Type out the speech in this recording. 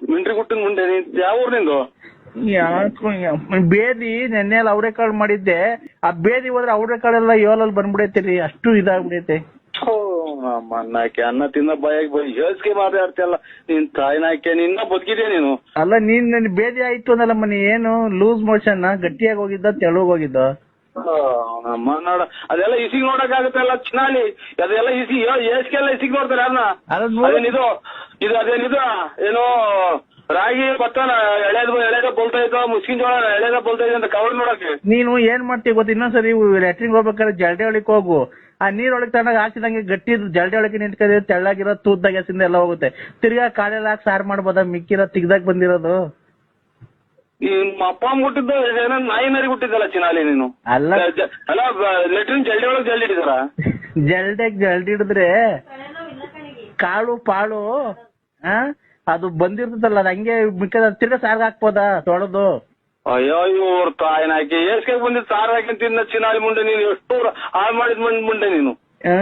ಮಿಂಟ್ರಿ ಗುಟ್ಟಿನ ಮುಂದೆ ನೀನ್ ಯಾವ ಊರ್ ನಿಂದು? ಯಾಕೋ ಯಪ್ಪ, ಬೇದಿ ನೆನ್ನೆ ಅವರೆಕಾಳು ಮಾಡಿದ್ದೆ. ಆ ಬೇದಿ ಹೋದ್ರೆ ಅವರೆಕಾಳೆಲ್ಲ ಏಳಲ್ಲಿ ಬಂದ್ಬಿಡೈತೆ ಅಷ್ಟು ಇದಾಗ್ಬಿಡೈತೆ. ಅಷ್ಟು ನಮ್ಮ ಅಣ್ಣಾಕೆ ಅನ್ನ ತಿನ್ನ ಬಾಯಾಗಿ ಬೈ ಹೇಳ್ಸ್ಕೆ ಮಾತಾಡ್ತಿಯಲ್ಲ ನಿನ್ ತಾಯಿನಾಕೆ ನಿನ್ನ ಬದುಕಿದ್ಯಾ ನೀನು? ಅಲ್ಲ ನೀನ್ ನನ್ ಬೇದಿ ಆಯ್ತು ಅಂದಲ್ಲ ಮನಿ ಏನು ಲೂಸ್ ಮೋಷನ್ ಗಟ್ಟಿಯಾಗಿ ಹೋಗಿದ್ದ ತೆಳು ಹೋಗಿದ್ದ? ನಮ್ಮ ನೋಡ ಅದೆಲ್ಲ ಇಸಿಗ್ ನೋಡಕ್ ಆಗುತ್ತಲ್ಲ ಚಿನಾಲಿ ಅದೆಲ್ಲ ಇಸಿ ಏಸ್ಗೆಲ್ಲ ಇಸಿಗ್ ನೋಡ್ತಾರೆ ಅನ್ನ ಅದನ್ನ ಇದು ಅದೇನಿದು? ಇದು ಅದೇನಿದು? ಏನು ರಾಗಿ ಭತ್ತ ಎಳೆದ ಎಳೆದ ಬೋಲ್ತಾ ಇದ್ದ ಮುಸ್ಕಿನ್ ಜೋಳ ಎಳೆದ ಬೋಲ್ತಾ ಇದೆ ಅಂತ ಕವರ್ ನೋಡಕ್ಕೆ. ನೀನು ಏನ್ ಮಾಡ್ತೀವಿ ಗೊತ್ತ? ಇನ್ನೊಂದ್ಸರಿ ಲ್ಯಾಟ್ರಿನ್ ಹೋಗ್ಬೇಕಾದ್ರೆ ಜಲ್ಡೆ ಒಳಕ್ ಹೋಗು. ಆ ನೀರ್ ತಣ್ಣಗೆ ಹಾಕಿದಂಗೆ ಗಟ್ಟಿ ಜಲ್ಡೆ ಒಳಗೆ ನಿಂತ್ಕೊಂಡ್ರೆ ತೆಳ್ಳಾಗಿರೋ ತೂದ್ದ ಗ್ಯಾಸಿಂದ ಎಲ್ಲ ಹೋಗುತ್ತೆ. ತಿರ್ಗಾ ಕಾಲೆಲ್ಲ ಹಾಕಿ ಸಾರ್ ಮಾಡ್ಬೋದ? ಮಿಕ್ಕಿರೋ ತಿಗ್ದಾಗ ಬಂದಿರೋದು. ನಿಮ್ಮ ಅಪ್ಪ ಅಮ್ಮ ಹುಟ್ಟಿದ್ದು ಏನೋ ನಾಯಿ ಮರಿ ಹುಟ್ಟಿದ್ದಲ್ಲ ಚಿನಾಲಿ ನೀನು? ಅಲ್ಲ. ಅಲ್ಲ ಲೆಟ್ರಿನ್ ಜಲ್ಡಿ ಒಳಗೆ ಜಲ್ಡಿ ಇಟ್ಟಿದಾರ ಜಲ್ಡೆಗ್ ಜಲ್ಡಿ ಹಿಡಿದ್ರೆ ಕಾಳು ಪಾಳು ಆ? ಅದು ಬಂದಿರ್ತದಲ್ಲ ಅದ್ ಹಂಗೆ ಮಿಕ್ಕದ ತಿರ್ಗಾ ಸಾರ್ಗ್ ಹಾಕ್ಬೋದ ತೊಳೆದು? ಅಯ್ಯೋ ಇವ್ರ ತಾಯಿನಾಕಿ ಏಸ್ಗೆ ಬಂದಿದ್ ಸಾರ್ ಹಾಕಿ ತಿನ್ನ ಚಿನಾಲಿ ಮುಂಡೆ ನೀನು. ಎಷ್ಟು ಹಾಳು ಮಾಡಿದ್ ಮುಂಡೆ ನೀನು. ಆ,